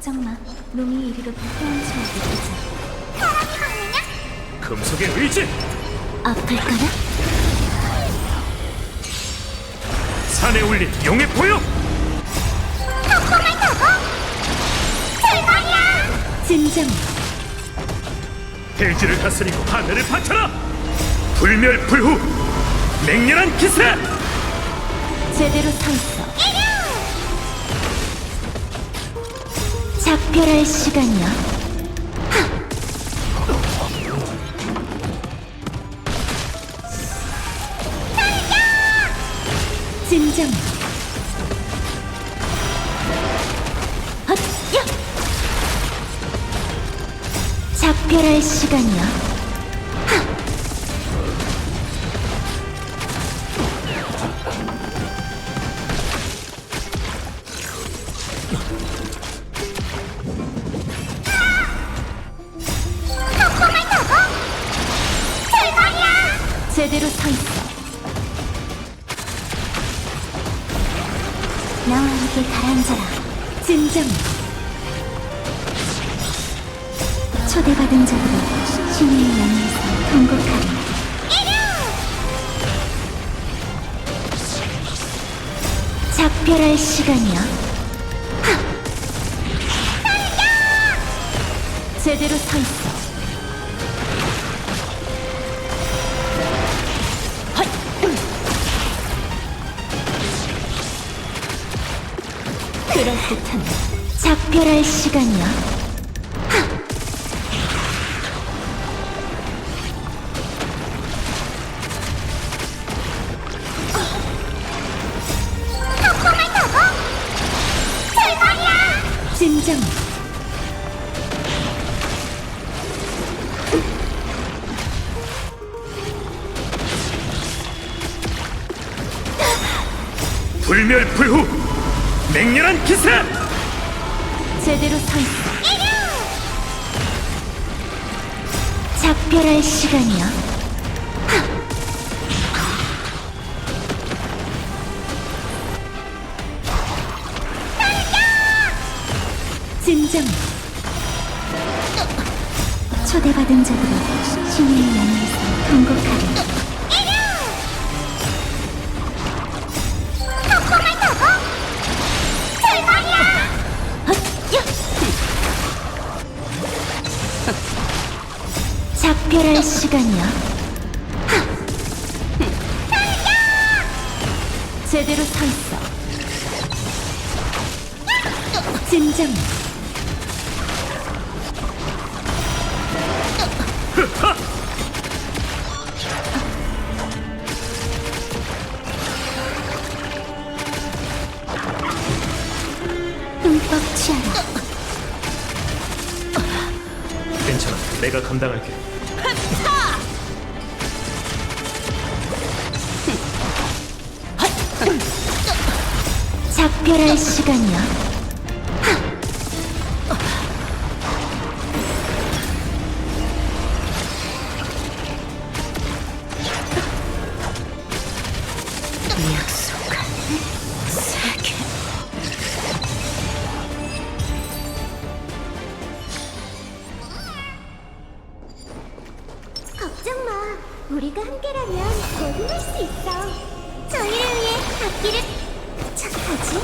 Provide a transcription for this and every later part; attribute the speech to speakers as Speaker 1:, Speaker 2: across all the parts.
Speaker 1: 걱정 마. 놈이 이리로 헤엄쳐 오겠지.
Speaker 2: 사람이 먹느냐?
Speaker 3: 금속의 의지
Speaker 1: 아플까나?
Speaker 3: 산에 올린 용의 포효
Speaker 2: 폭풍을 타고 출발이야!
Speaker 1: 진정.
Speaker 3: 대지를 다스리고 하늘을 바쳐라 불멸 불후 맹렬한 기세
Speaker 1: 제대로 서 있어. 작별할 시간이야. 진정. 헛, 야! 작별할 시간이야.
Speaker 2: 폭
Speaker 1: 제대로 서 있어. 나와 함께 가라앉아라. 진정. 초대받은 자들이 신의 연에서 통곡하리. 작별할 시간이야. 하! 제대로 서 있어. 그럴듯한 작별할 시간이야. 진정.
Speaker 3: 불멸 불후 맹렬한 기세
Speaker 1: 제대로 서 있어. 작별할 시간이야. 진정. 초대받은 자들이 신의 연에서 통곡하리. 작별할 시간이야. 제대로 서 있어. 진정. 흠뻑 취하라.
Speaker 3: 괜찮아 내가 감당할게
Speaker 1: 작별할 시간이야.
Speaker 2: 걱정 마. 우리가 함께라면 뭐든 할수 있어. 저희를 위해 앞길을 착하지?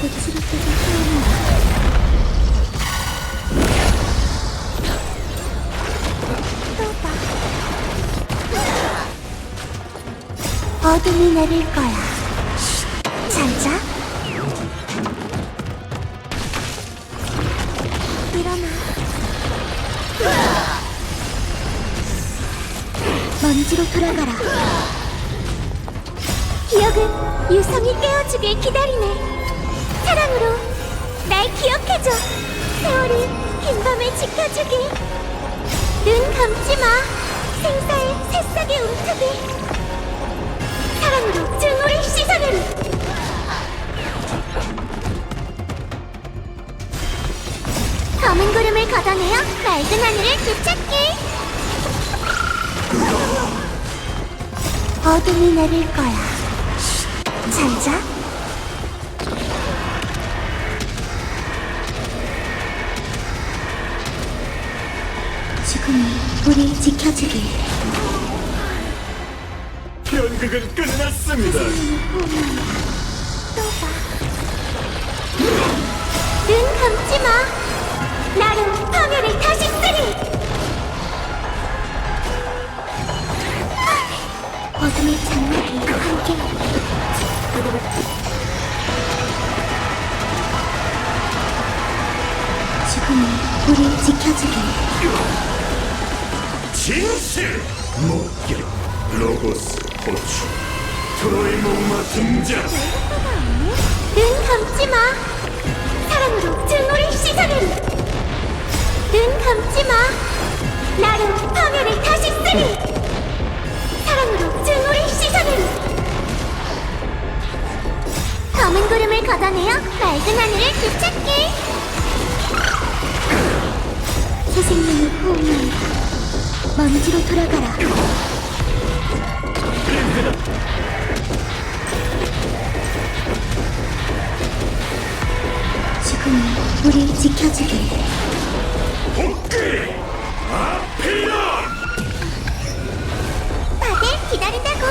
Speaker 1: 고추롭게도 태어난다.
Speaker 2: 어둠이 내릴 거야. 잘 자. 일어나. 먼지로 돌아가라. 기억은 유성이 깨워주길 기다리네. 사랑으로 날 기억해줘. 세월이 긴 밤을 지켜주길. 눈 감지 마. 생사의 새싹의 움트기. 사랑으로 증오를 씻어내리. 검은 구름을 걷어내어 맑은 하늘을 되찾기. 어둠이 내릴 거야. 잘자.
Speaker 1: 지금이 우리 지켜주길.
Speaker 3: 연극은 끝났습니다. 음, 또 봐.
Speaker 2: 눈 감지 마. 나로 파멸을 다시 쓰리.
Speaker 1: 지켜주길.
Speaker 3: 진실 목격 로고스 호출 트로이 목마 등장
Speaker 2: 눈 감지 마. 사랑으로 증오를 씻어내리. 눈 감지 마. 나로 파멸을 다시 쓰리. 사랑으로 증오를 씻어내리. 검은 구름을 걷어내어 맑은 하늘을 되찾게.
Speaker 1: 선생님이 호응한 먼지로 돌아가 라. 지금은 우릴 지켜주 길.
Speaker 3: 복 귀! 아필 다들 기다린다 고!